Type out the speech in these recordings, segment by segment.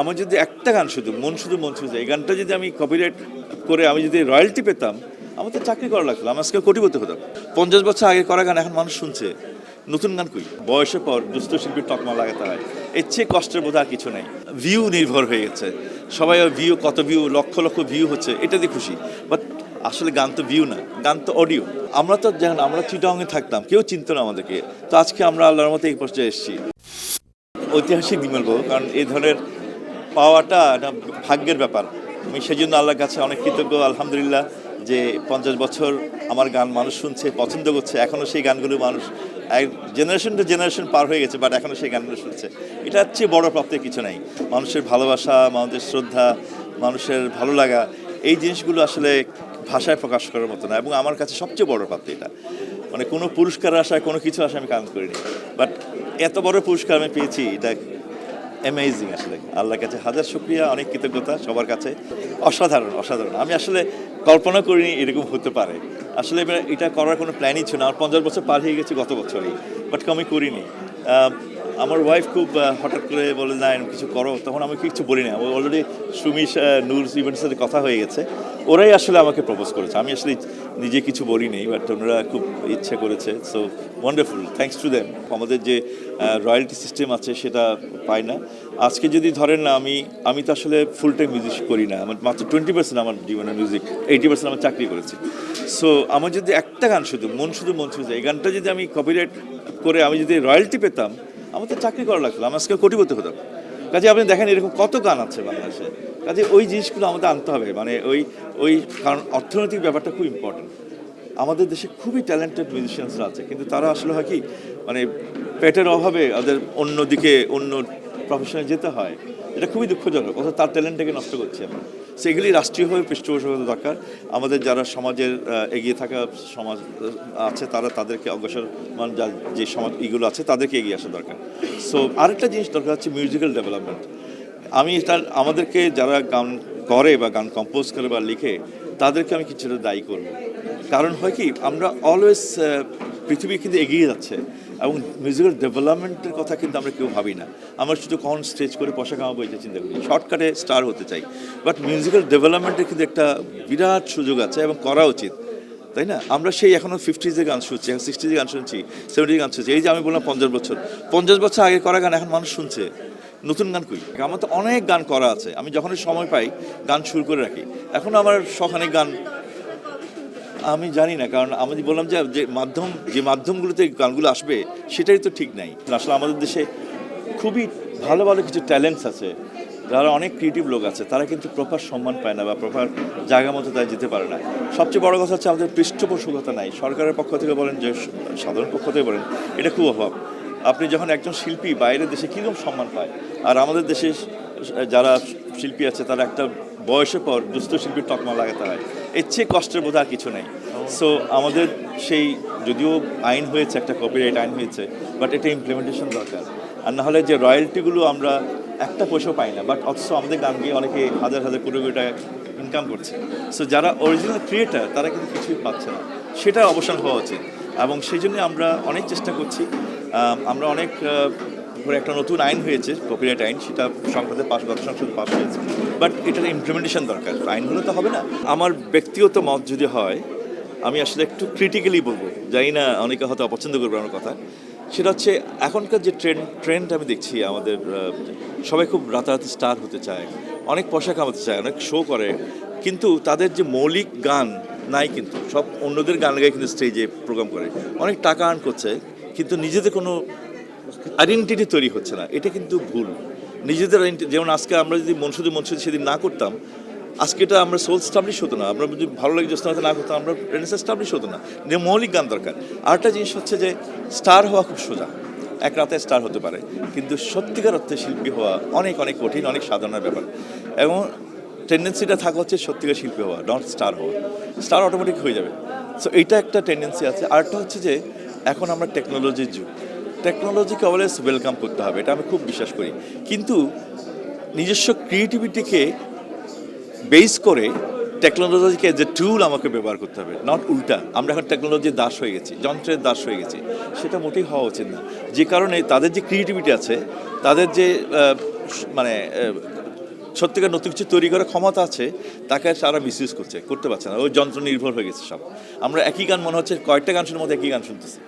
আমার যদি একটা গান শুধু, মন শুধু মন শুধু এই গানটা যদি আমি কপিরাইট করে আমি যদি রয়্যালটি পেতাম, আমার তো চাকরি করা লাগতো আমার আজকে কোটিপতি হতাম। পঞ্চাশ বছর আগে করা গান এখন মানুষ শুনছে, নতুন গান কই? বয়সের পর দুস্থ শিল্পীর তকমা লাগাতে হয়, এর চেয়ে কষ্টের বোধ আর কিছু নাই। ভিউ নির্ভর হয়ে গেছে, সবাই ভিউ কত ভিউ লক্ষ লক্ষ ভিউ হচ্ছে, এটা দিয়ে খুশি। বাট আসলে গান তো ভিউ না, গান তো অডিও আমরা তো যেমন আমরা চিটাংয়ে থাকতাম, কেউ চিনতো না আমাদেরকে। তো আজকে আমরা আল্লাহর মতো এই পর্যায়ে এসেছি। ঐতিহাসিক দিন বলব কারণ এই ধরনের পাওয়াটা একটা ভাগ্যের ব্যাপার। আমি সেই জন্য আল্লাহর কাছে অনেক কৃতজ্ঞ, আলহামদুলিল্লাহ, যে পঞ্চাশ বছর আমার গান মানুষ শুনছে, পছন্দ করছে এখনও সেই গানগুলো মানুষ এক জেনারেশন টু জেনারেশন পার হয়ে গেছে বাট এখনও সেই গানগুলো শুনছে। এটা হচ্ছে বড় প্রাপ্তির কিছু নাই। মানুষের ভালোবাসা, মানুষের শ্রদ্ধা, মানুষের ভালো লাগা, এই জিনিসগুলো আসলে ভাষায় প্রকাশ করার মতো না, এবং আমার কাছে সবচেয়ে বড় প্রাপ্তি এটা। মানে কোনো পুরস্কার আশায় কোনো কিছু আশা আমি কাম করিনি। বাট এত বড় পুরস্কার আমি পেয়েছি, এটা অ্যামেজিং আসলে। আল্লাহর কাছে হাজার শুক্রিয়া, অনেক কৃতজ্ঞতা সবার কাছে। অসাধারণ অসাধারণ। আমি আসলে কল্পনা করিনি এরকম হতে পারে। আসলে এটা করার কোনো প্ল্যানই ছিল না। আর পঞ্চাশ বছর পার হয়ে গেছে গত বছরই। বাট আমি করিনি। আমার ওয়াইফ খুব হঠাৎ করে বলে, না কিছু করো। তখন আমি কিছু বলি না। অলরেডি সুমিশ নূর ইভেন্টের সাথে কথা হয়ে গেছে। ওরাই আসলে আমাকে প্রপোজ করেছে। আমি আসলে নিজে কিছু বলিনি বাট ওনারা খুব ইচ্ছে করেছে। So wonderful thanks to them আমাদের যে রয়্যালটি সিস্টেম আছে, সেটা পাই না। আজকে যদি ধরেন না, আমি আমি তো আসলে ফুল টাইম মিউজিক করি না। আমার মাত্র টোয়েন্টি পার্সেন্ট আমার জীবনে মিউজিক এইটি পার্সেন্ট আমার চাকরি করেছি। সো আমার যদি একটা গান শুধু, মন শুধু মন শুধু এই গানটা যদি আমি কপিরাইট করে, আমি যদি রয়্যালটি পেতাম আমার তো চাকরি করা লাগতো আমার আজকে কোটিপতি হতো কাজে আপনি দেখেন এরকম কত গান আছে বাংলাদেশে। কাজে ওই জিনিসগুলো আমাদের আনতে হবে মানে ওই ওই, কারণ অর্থনৈতিক ব্যাপারটা খুব ইম্পর্টেন্ট আমাদের দেশে খুবই ট্যালেন্টেড মিউজিশিয়ানসরা আছে, কিন্তু তারা আসলে হয় কি মানে পেটের অভাবে ওদের অন্য দিকে অন্য প্রফেশনে যেতে হয়। এটা খুবই দুঃখজনক, অথচ তার ট্যালেন্টটাকে নষ্ট করছি আমরা। সেগুলি রাষ্ট্রীয়ভাবে পৃষ্ঠপোষকতা দরকার। আমাদের যারা সমাজের এগিয়ে থাকা সমাজ আছে তারা তাদেরকে অগ্রসর, মান যা, যে সমাজ এগুলো আছে তাদেরকে এগিয়ে আসা দরকার। সো আরেকটা জিনিস দরকার হচ্ছে মিউজিক্যাল ডেভেলপমেন্ট আমি তার আমাদেরকে যারা গান করে বা গান কম্পোজ করে বা লিখে, তাদেরকে আমি কিছুটা দায়ী করব। কারণ হয় কি, আমরা অলওয়েজ পৃথিবী কিন্তু এগিয়ে যাচ্ছে এবং মিউজিক্যাল ডেভেলপমেন্টের কথা কিন্তু আমরা কেউ ভাবি না। আমরা শুধু কখন স্টেজ করে পয়সা কামাবো এটা চিন্তা করি। শর্টকাটে স্টার হতে চাই। বাট মিউজিক্যাল ডেভেলপমেন্টের কিন্তু একটা বিরাট সুযোগ আছে এবং করা উচিত। তাই না? আমরা সেই এখনও ফিফটিজে গান শুনছি, এখন সিক্সটিজে গান শুনছি সেভেন্টিজে গান শুনছি। এই যে আমি বললাম পঞ্চাশ বছর। পঞ্চাশ বছর আগে করা গান এখন মানুষ শুনছে। নতুন গান কই? আমার তো অনেক গান করা আছে। আমি যখনই সময় পাই, গান শুরু করে রাখি। এখন আমার শখ অনেক গান আমি জানি না, কারণ আমি বললাম যে যে মাধ্যম, যে মাধ্যমগুলোতে গানগুলো আসবে সেটাই তো ঠিক নাই। আসলে আমাদের দেশে খুবই ভালো ভালো কিছু ট্যালেন্টস আছে। যারা অনেক ক্রিয়েটিভ লোক আছে, তারা কিন্তু প্রপার সম্মান পায় না বা প্রপার জায়গা মতো তারা যেতে পারে না। সবচেয়ে বড় কথা হচ্ছে আমাদের পৃষ্ঠপোষকতা নাই। সরকারের পক্ষ থেকে বলেন যে, সাধারণ পক্ষ থেকে বলেন, এটা খুব অভাব। আপনি যখন একজন শিল্পী বাইরের দেশে কীরকম সম্মান পায়? আর আমাদের দেশে যারা শিল্পী আছে, তারা একটা বয়সের পর দুস্থ শিল্পীর তকমা লাগাতে হয়। এর চেয়ে কষ্টের বোধ আর কিছু নেই। সো আমাদের সেই, যদিও আইন হয়েছে, একটা কপিরাইট আইন হয়েছে বাট এটা ইমপ্লিমেন্টেশন দরকার। আর নাহলে যে রয়্যালটিগুলো আমরা একটা পয়সাও পাই না বাট অথচ আমাদের গান গিয়ে অনেকে হাজার হাজার কোটি কোটি টাকা ইনকাম করছে। সো যারা অরিজিনাল ক্রিয়েটার তারা কিন্তু কিছুই পাচ্ছে না। সেটা অবসান হওয়া উচিত। এবং সেই জন্য আমরা অনেক চেষ্টা করছি। আমরা অনেক করে একটা নতুন আইন হয়েছে কপিরাইট আইন, সেটা সংসদে পাশ, গত সংসদে পাশ হয়েছে। বাট এটার ইমপ্লিমেন্টেশন দরকার আইন হলে তো হবে না। আমার ব্যক্তিগত মত যদি হয়, আমি আসলে একটু ক্রিটিক্যালি বলব, জানি না অনেকে হয়তো অপছন্দ করবে আমার কথা। সেটা হচ্ছে, এখনকার যে ট্রেন্ড ট্রেন্ড আমি দেখছি আমাদের সবাই খুব রাতারাতি স্টার হতে চায়, অনেক পয়সা কামাতে চায়, অনেক শো করে। কিন্তু তাদের যে মৌলিক গান নাই কিন্তু, সব অন্যদের গান গায়ে কিন্তু স্টেজে প্রোগ্রাম করে। অনেক টাকা আর্ন করছে, কিন্তু নিজেদের কোনো আইডেন্টিটি তৈরি হচ্ছে না, এটা কিন্তু ভুল। নিজেদের যেমন আজকে আমরা যদি মনসুদি মনসুদি সেদিন না করতাম, আজকে এটা আমরা সোল স্টাবলিশ হতো না, আমরা যদি ভালো লাগে জ্যোৎস্নাতে না করতাম, আমরা রেনেসা স্টাবলিশ হতো না। মৌলিক গান দরকার। আরেকটা জিনিস হচ্ছে যে স্টার হওয়া খুব সোজা। এক রাতে স্টার হতে পারে, কিন্তু সত্যিকার অর্থে শিল্পী হওয়া অনেক অনেক কঠিন, অনেক সাধারণ ব্যাপার। এবং টেন্ডেন্সিটা থাকা হচ্ছে সত্যিকার শিল্পী হওয়া নট স্টার হওয়া। স্টার অটোমেটিক হয়ে যাবে। সো এইটা একটা টেন্ডেন্সি আছে। আরেকটা হচ্ছে যে, এখন আমরা টেকনোলজির যুগ। টেকনোলজিকে অলওয়েজ ওয়েলকাম করতে হবে, এটা আমি খুব বিশ্বাস করি। কিন্তু নিজস্ব ক্রিয়েটিভিটিকে বেস করে টেকনোলজিকে যে টুল আমাকে ব্যবহার করতে হবে নট উল্টা। আমরা এখন টেকনোলজির দাস হয়ে গেছি, যন্ত্রের দাস হয়ে গেছি, সেটা মোটেই হওয়া উচিত না। যে কারণে তাদের যে ক্রিয়েটিভিটি আছে, তাদের যে মানে সত্যিকার নতুন কিছু তৈরি করার ক্ষমতা আছে, তাকে তারা মিসইউজ করছে, করতে পারছে না। ওই যন্ত্র নির্ভর হয়ে গেছে সব। আমরা একই গান মনে হচ্ছে, কয়েকটা গান শুনে মধ্যে একই গান শুনতেছি।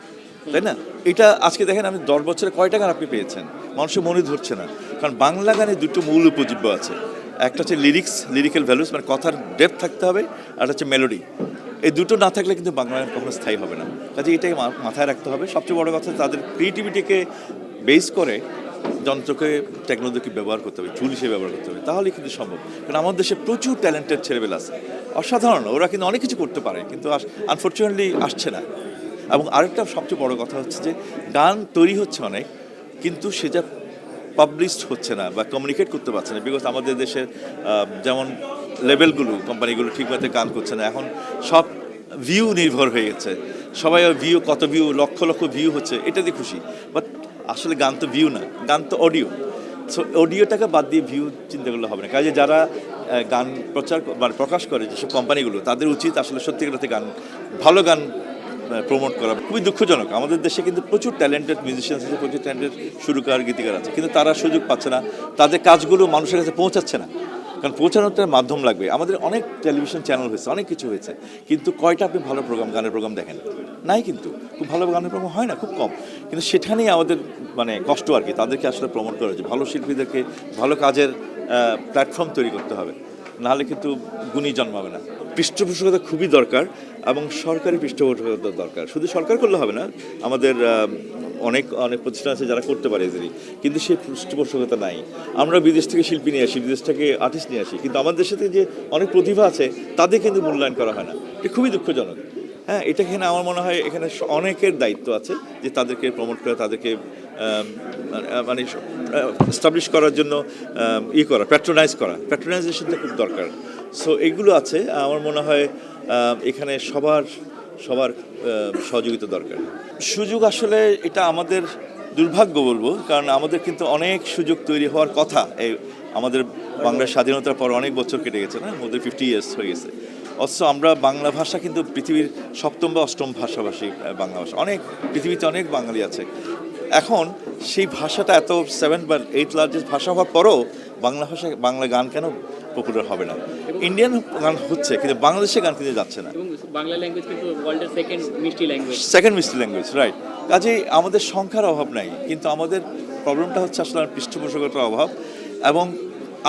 তাই না? এটা আজকে দেখেন আপনি দশ বছরে কয়টা গান আপনি পেয়েছেন? মানুষের মনে ধরছে না। কারণ বাংলা গানে দুটো মূল উপজীব্য আছে। একটা হচ্ছে লিরিক্স লিরিক্যাল ভ্যালুস মানে কথার ডেপথ থাকতে হবে, আর হচ্ছে মেলোডি এই দুটো না থাকলে কিন্তু বাংলা গান কখনো স্থায়ী হবে না। কাজে এটাই মাথায় রাখতে হবে। সবচেয়ে বড় কথা তাদের ক্রিয়েটিভিটিকে বেস করে যন্ত্রকে টেকনোলজিকে ব্যবহার করতে হবে চুল হিসেবে ব্যবহার করতে হবে। তাহলে কিন্তু সম্ভব। কারণ আমাদের দেশে প্রচুর ট্যালেন্টেড ছেলেবেলা আছে। অসাধারণ, ওরা কিন্তু অনেক কিছু করতে পারে, কিন্তু আনফর্চুনেটলি আসছে না। এবং আরেকটা সবচেয়ে বড় কথা হচ্ছে যে, গান তৈরি হচ্ছে অনেক, কিন্তু সেটা পাবলিশড হচ্ছে না বা কমিউনিকেট করতে পারছে না বিকজ আমাদের দেশের যেমন লেভেলগুলো কোম্পানিগুলো ঠিকমতো গান করছে না, এখন সব ভিউ নির্ভর হয়ে গেছে। সবাই ভিউ কত ভিউ লক্ষ লক্ষ ভিউ হচ্ছে, এটা দিয়ে খুশি। বাট আসলে গান তো ভিউ না, গান তো অডিও সো অডিওটাকে বাদ দিয়ে ভিউ চিন্তা করলে হবে না। কাজে যারা গান প্রচার মানে প্রকাশ করে যেসব কোম্পানিগুলো তাদের উচিত আসলে সত্যিকার গান, ভালো গান প্রমোট করা। খুবই দুঃখজনক। আমাদের দেশে কিন্তু প্রচুর ট্যালেন্টেড মিউজিশিয়ান আছে, প্রচুর ট্যালেন্টেড সুরকার, গীতিকার আছে। কিন্তু তারা সুযোগ পাচ্ছে না। তাদের কাজগুলো মানুষের কাছে পৌঁছাচ্ছে না। কারণ পৌঁছানোর মাধ্যম লাগবে। আমাদের অনেক টেলিভিশন চ্যানেল হয়েছে, অনেক কিছু হয়েছে। কিন্তু কয়টা আপনি ভালো প্রোগ্রাম গানের প্রোগ্রাম দেখেন? নাই কিন্তু। খুব ভালো গানের প্রোগ্রাম হয় না, খুব কম। কিন্তু সেখানেই আমাদের মানে কষ্ট আর কি। তাদেরকে আসলে প্রমোট করা হয়েছে। ভালো শিল্পীদেরকে ভালো কাজের প্ল্যাটফর্ম তৈরি করতে হবে। নাহলে কিন্তু গুণী জন্মাবে না। পৃষ্ঠপোষকতা খুবই দরকার এবং সরকারি পৃষ্ঠপোষকতা দরকার। শুধু সরকার করলে হবে না, আমাদের অনেক অনেক প্রতিষ্ঠান আছে যারা করতে পারে এদেরই, কিন্তু সেই পৃষ্ঠপোষকতা নাই। আমরা বিদেশ থেকে শিল্পী নিয়ে আসি, বিদেশ থেকে আর্টিস্ট নিয়ে আসি, কিন্তু আমাদের সাথে যে অনেক প্রতিভা আছে তাদের কিন্তু মূল্যায়ন করা হয় না। এটা খুবই দুঃখজনক। হ্যাঁ এটা এখানে আমার মনে হয় এখানে অনেকের দায়িত্ব আছে যে তাদেরকে প্রমোট করে, তাদেরকে মানে স্টাবলিশ করার জন্য ই করা প্যাট্রোনাইজ করা। প্যাট্রোনাইজেশনটা খুব দরকার। সো এগুলো আছে, আমার মনে হয় এখানে সবার সবার সহযোগিতা দরকার। সুযোগ আসলে এটা আমাদের দুর্ভাগ্য বলব, কারণ আমাদের কিন্তু অনেক সুযোগ তৈরি হওয়ার কথা। এই আমাদের বাংলার স্বাধীনতার পর অনেক বছর কেটে গেছে, না? মোদের ফিফটি ইয়ার্স হয়ে গেছে। অথচ আমরা বাংলা ভাষা কিন্তু পৃথিবীর সপ্তম বা অষ্টম ভাষাভাষী বাংলা ভাষা। অনেক, পৃথিবীতে অনেক বাঙালি আছে। এখন সেই ভাষাটা এত সেভেন বা এইট লার্জেস্ট ভাষা হওয়ার পরও বাংলা ভাষা বাংলা গান কেন পপুলার হবে না? ইন্ডিয়ান গান হচ্ছে কিন্তু বাংলাদেশে গান কিন্তু যাচ্ছে না। বাংলা ল্যাঙ্গুয়েজ কিন্তু ওয়ার্ল্ডের সেকেন্ড মিষ্টি language second mystery language right কাজেই আমাদের সংখ্যার অভাব নাই কিন্তু আমাদের প্রবলেমটা হচ্ছে আসলে পৃষ্ঠপোষকতার অভাব এবং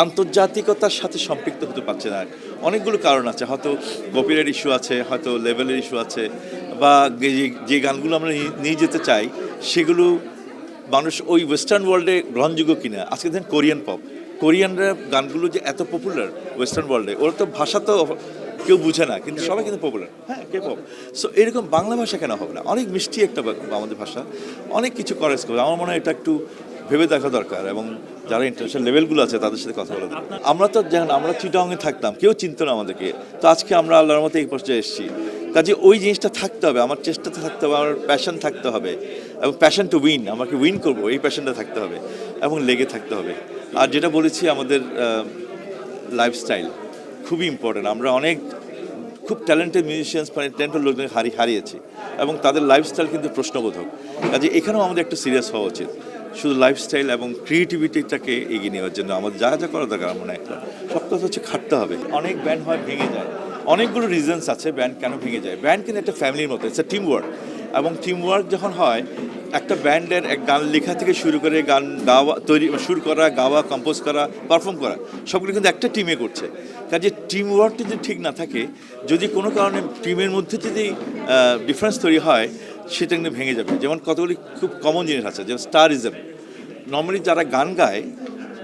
আন্তর্জাতিকতার সাথে সম্পৃক্ত হতে পারছে না। অনেকগুলো কারণ আছে হয়তো কপিরাইট ইস্যু আছে হয়তো লেভেলের ইস্যু আছে বা যে- গানগুলো আমরা নিয়ে- যেতে চাই, সেগুলো মানুষ ওই ওয়েস্টার্ন ওয়ার্ল্ডে গ্রহণযোগ্য কিনা? আজকে দেখেন কোরিয়ান পপ কোরিয়ানরা গানগুলো যে এত পপুলার ওয়েস্টার্ন ওয়ার্ল্ডে ওরা তো ভাষা তো কেউ বুঝে না, কিন্তু সবাই কিন্তু পপুলার হ্যাঁ কে পপ সো এরকম বাংলা ভাষা কেন হবে না? অনেক মিষ্টি একটা আমাদের ভাষা। অনেক কিছু করে আমার মনে হয় এটা একটু ভেবে দেখা দরকার এবং যারা ইন্টারন্যাশনাল লেভেলগুলো আছে, তাদের সাথে কথা বলা আমরা তো যেমন, আমরা চিটাংয়ে থাকতাম, কেউ চিনতো না আমাদেরকে। তো আজকে আমরা আল্লাহর মতো এই পর্যায়ে এসেছি। কাজে ওই জিনিসটা থাকতে হবে, আমার চেষ্টা থাকতে হবে, আমার প্যাশন থাকতে হবে, এবং প্যাশন টু উইন আমাকে উইন করব, এই প্যাশনটা থাকতে হবে, এবং লেগে থাকতে হবে। আর যেটা বলেছি, আমাদের লাইফস্টাইল খুবই ইম্পর্টেন্ট আমরা অনেক খুব ট্যালেন্টেড মিউজিশিয়ানস মানে ট্যালেন্টেড লোকদের হারি, হারিয়েছি, এবং তাদের লাইফস্টাইল কিন্তু প্রশ্নবোধক। কাজে এখানেও আমাদের একটু সিরিয়াস হওয়া উচিত। শুধু লাইফস্টাইল এবং ক্রিয়েটিভিটিটাকে এগিয়ে নেওয়ার জন্য আমাদের যা যা করা দরকার মনে একটা। সব কথা হচ্ছে খাটতে হবে। অনেক ব্যান্ড হয়, ভেঙে যায়। অনেকগুলো রিজনস আছে ব্যান্ড কেন ভেঙে যায়। ব্যান্ড কিন্তু একটা ফ্যামিলির মতো ইটস টিম ওয়ার্ক এবং টিম ওয়ার্ক যখন হয়, একটা ব্যান্ডের এক গান লেখা থেকে শুরু করে গান গাওয়া, তৈরি সুর করা, গাওয়া কম্পোজ করা পারফর্ম করা, সবগুলো কিন্তু একটা টিমে করছে। কাজে টিম ওয়ার্কটা যদি ঠিক না থাকে, যদি কোনো কারণে টিমের মধ্যে যদি ডিফারেন্স তৈরি হয়, সেটা কিন্তু ভেঙে যাবে। যেমন কতগুলি খুব কমন জিনিস আছে, যেমন স্টারিজম নর্মালি যারা গান গায়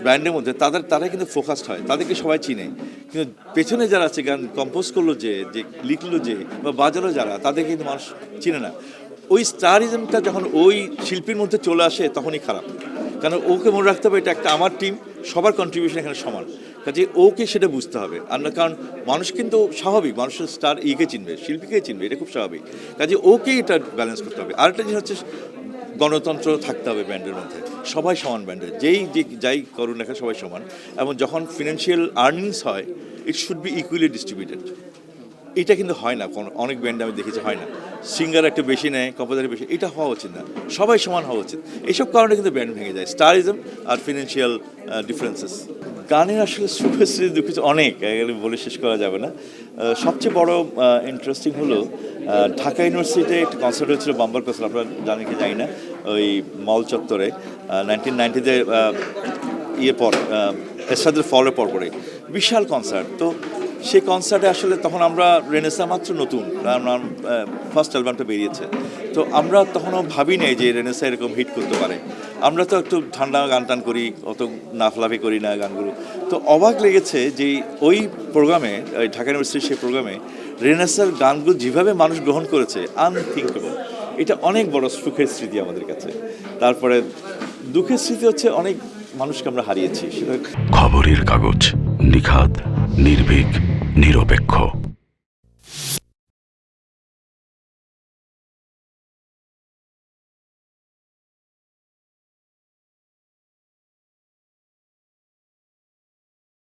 ব্যান্ডের মধ্যে, তাদের, তারাই কিন্তু ফোকাসড হয়, তাদেরকে সবাই চিনে। কিন্তু পেছনে যারা আছে, গান কম্পোজ করল যে যে, লিখলো যে, বা বাজালো যারা, তাদেরকে কিন্তু মানুষ চিনে না। ওই স্টারিজমটা যখন ওই শিল্পীর মধ্যে চলে আসে, তখনই খারাপ। কারণ ওকে মনে রাখতে হবে, এটা একটা আমার টিম সবার কন্ট্রিবিউশন এখানে সমান। কাজে ওকে সেটা বুঝতে হবে। আর না, কারণ মানুষ কিন্তু স্বাভাবিক, মানুষের স্টার ইকে চিনবে শিল্পীকে চিনবে, এটা খুব স্বাভাবিক। কাজে ওকে এটা ব্যালেন্স করতে হবে। আরেকটা জিনিস হচ্ছে গণতন্ত্র থাকতে হবে ব্যান্ডের মধ্যে। সবাই সমান ব্যান্ডে যেই যে যাই করুন না সবাই সমান। এবং যখন ফিনান্সিয়াল আর্নিংস হয় it should be equally distributed এটা কিন্তু হয় না। অনেক ব্যান্ডে আমি দেখেছি হয় না। সিঙ্গার একটু বেশি নেয় কম্পোজার বেশি, এটা হওয়া উচিত না। সবাই সমান হওয়া উচিত। এইসব কারণে কিন্তু ব্যান্ড ভেঙে যায়। স্টারিজম আর ফিনান্সিয়াল ডিফারেন্সেস গানের আসলে সুখশ্রী দুঃখিত অনেক বলে শেষ করা যাবে না। সবচেয়ে বড় ইন্টারেস্টিং হলো ঢাকা ইউনিভার্সিটিতে একটা কনসার্ট হয়েছিল বাম্বার কনসার্ট আপনারা জানি কি জানি না, ওই মল চত্বরে নাইনটিন নাইনটিতে ইয়ে পর এরশাদের ফলের পর পরে বিশাল কনসার্ট তো সেই কনসার্টে আসলে তখন আমরা রেনেসা মাত্র নতুন ফার্স্ট অ্যালবামটা বেরিয়েছে। তো আমরা তখনও ভাবি নাই যে রেনেসা এরকম হিট করতে পারে। আমরা তো একটু ঠান্ডা গান টান করি, অত নাফলাফি করি না গানগুলো। তো অবাক লেগেছে যে ওই প্রোগ্রামে, ওই ঢাকা ইউনিভার্সিটির সেই প্রোগ্রামে রেনেসার গানগুলো যেভাবে মানুষ গ্রহণ করেছে আনথিঙ্কেবল এটা অনেক বড় সুখের স্মৃতি আমাদের কাছে। তারপরে দুঃখের স্মৃতি হচ্ছে অনেক মানুষকে আমরা হারিয়েছি, সেটা খবরের কাগজ, নিখাদ, নির্ভীক, নিরপেক্ষ।